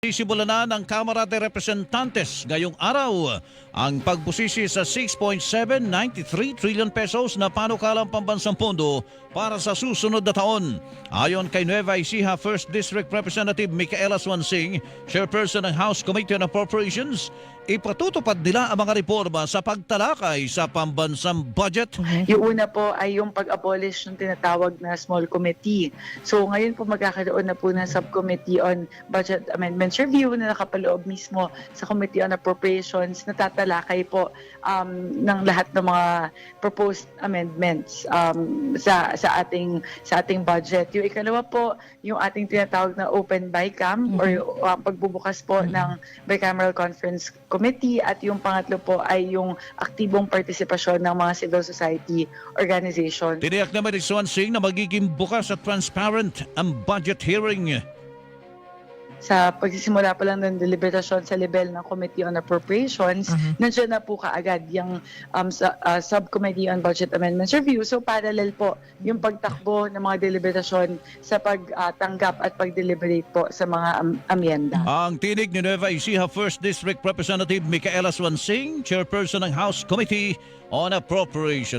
Sisimulan na ng Kamara de Representantes ngayong araw ang pagbusisi sa 6.793 trillion pesos na panukalang pambansang pondo para sa susunod na taon. Ayon kay Nueva Ecija 1st District Representative Micaela Swansing, chairperson ng House Committee on Appropriations, ipatutupad nila ang mga reforma sa pagtalakay sa pambansang budget. Yung una po ay yung pag-abolish ng tinatawag na small committee. So ngayon po magkakaroon na po ng subcommittee on budget amendments review na nakapaloob mismo sa Committee on Appropriations na tatalakay po um, ng lahat ng mga proposed amendments um, sa sa ating sa ating budget. Yung ikalawa po, yung ating tinatawag na open BICAM or yung, uh, pagbubukas po ng Bicameral Conference Committee at yung pangatlo po ay yung aktibong partisipasyon ng mga civil society organization. Tiniyak naman ni Swansing na magiging bukas at transparent ang budget hearing. Sa pagsisimula pa lang ng deliberasyon sa level ng Committee on Appropriations, nandiyan na po kaagad yung um, sa, uh, Subcommittee on Budget Amendments Review. So parallel po yung pagtakbo ng mga deliberasyon sa pagtanggap at pag-deliberate po sa mga am- amyenda. Ang tinig ni Nueva Ecija 1st District Representative Micaela Swansing, chairperson ng House Committee on Appropriations.